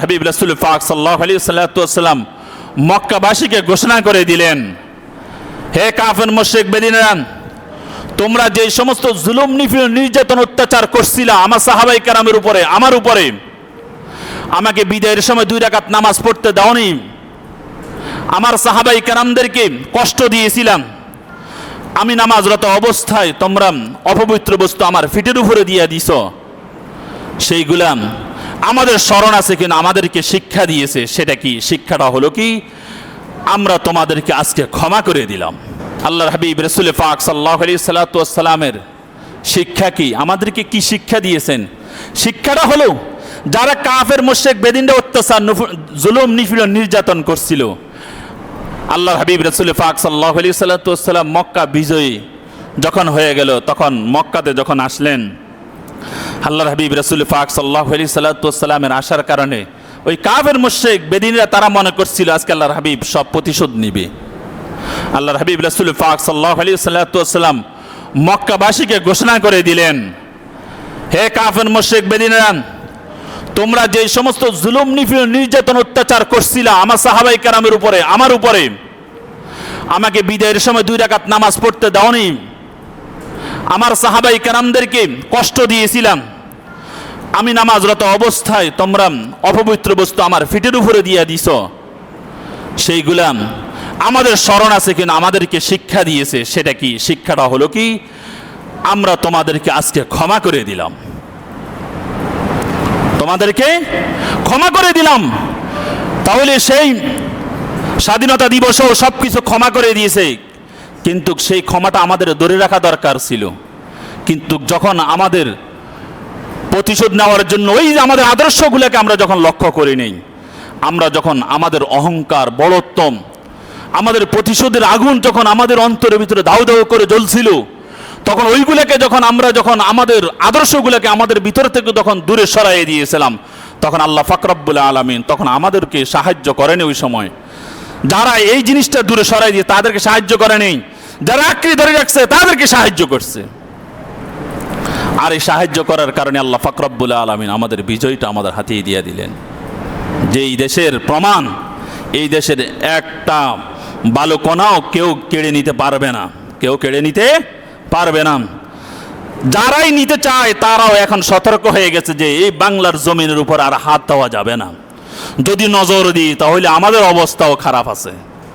হাবিব রাসুল ফাক সাল্লাহ আলী সাল্লাম মক্কাবাসীকে ঘোষণা করে দিলেন, হে কাফের মোশেক বেদিনান তোমরা যে সমস্ত জুলুম নিফিল নির্যাতন, অত্যাচার করছিলা আমার সাহাবাই কারামের উপরে, আমার উপরে, আমাকে বিদায়ের সময় দুই রাকাত নামাজ পড়তে দাওনি। আমার সাহাবাই কারামদেরকে কষ্ট দিয়েছিলাম। আমি নামাজরত অবস্থায় তোমরা অপবিত্র বস্তু আমার ফিটের উপরে দিয়ে দিছ। সেইগুলাম আমাদের স্মরণ আছে কিনা, আমাদেরকে শিক্ষা দিয়েছে, সেটা কি? শিক্ষাটা হলো কি? আমরা তোমাদেরকে আজকে ক্ষমা করে দিলাম। আল্লাহর হাবিব, রসুল ফাক সাল্লাহ আলী সাল্লাতামের শিক্ষা কি? আমাদেরকে কি শিক্ষা দিয়েছেন? শিক্ষাটা হলো, যারা কাফের মোশেক বেদিনটা অত্যাচার জুলুম নিফিল নির্যাতন করছিল, আল্লাহর হাবিব, রসুল ফাক সাল্লাহ আলী সাল্লাতাম মক্কা বিজয়ী যখন হয়ে গেল, তখন মক্কাতে যখন আসলেন আল্লাহর হাবিব রসুল ফাক সাল্লাহ আলী সাল্লাতামের আসার কারণে ওই কাফের মুশেক বেদিনরা তারা মনে করছিল আজকে আল্লাহর হাবিব সব প্রতিশোধ নিবে। আল্লাহর হাবিব রসুল ফাক সাল্লাহ আলী সাল্লাতাম মক্কাবাসীকে ঘোষণা করে দিলেন, হে কাফের মুশেক বেদিনরা, তোমরা যে সমস্ত জুলুম নিফিল নির্যাতন, অত্যাচার করছিলা আমার সাহাবাই কারামের উপরে, আমার উপরে, আমাকে বিদায়ের সময় দুই রাকাত নামাজ পড়তে দাওনি। আমার সাহাবাই কারামদেরকে কষ্ট দিয়েছিলাম। আমি নামাজরত অবস্থায় তোমরা অপবিত্র বস্তু আমার ফিটের উপরে দিয়ে দিছ। সেইগুলাম আমাদের স্মরণ আছে কিনা আমাদেরকে শিক্ষা দিয়েছে, সেটা কি? শিক্ষাটা হলো কি? আমরা তোমাদেরকে আজকে ক্ষমা করে দিলাম। তোমাদেরকে ক্ষমা করে দিলাম। তাহলে সেই স্বাধীনতা দিবসও সব কিছু ক্ষমা করে দিয়েছে। কিন্তু সেই ক্ষমাটা আমাদের ধরে রাখা দরকার ছিল। কিন্তু যখন আমাদের প্রতিশোধ নেওয়ার জন্য ওই যে আমাদের আদর্শগুলোকে আমরা যখন লক্ষ্য করি নেই, আমরা যখন আমাদের অহংকার বড়ত্তম আমাদের প্রতিশোধের আগুন যখন আমাদের অন্তরের ভিতরে দাউ দাউ করে জ্বলছিল, তখন ওইগুলোকে যখন আমরা যখন আমাদের আদর্শগুলোকে আমাদের ভিতর থেকে যখন দূরে সরাইয়ে দিয়েছিলাম, তখন আল্লাহ ফাকরাবুল আলমিন তখন আমাদেরকে সাহায্য করেনি ওই সময়। যারা এই জিনিসটা দূরে সরাই দিয়ে তাদেরকে সাহায্য করেনি যারা আঁকড়ে ধরে রাখছে তাদেরকে সাহায্য করছে। আর এই সাহায্য করার কারণে আল্লাহ ফাকরাবুল আলমিন আমাদের বিজয়টা আমাদের হাতিয়ে দিয়ে দিলেন। যে এই দেশের প্রমাণ, এই দেশের একটা বালকণাও কেউ কেড়ে নিতে পারবে না। কেউ কেড়ে নিতে পারবে না। যারাই নিতে চায়, তারাও এখন সতর্ক হয়ে গেছে যে এই বাংলার জমিনের উপর আর হাত দেওয়া যাবে না। যদি নজর দিই, তাহলে আমাদের অবস্থাও খারাপ আছে।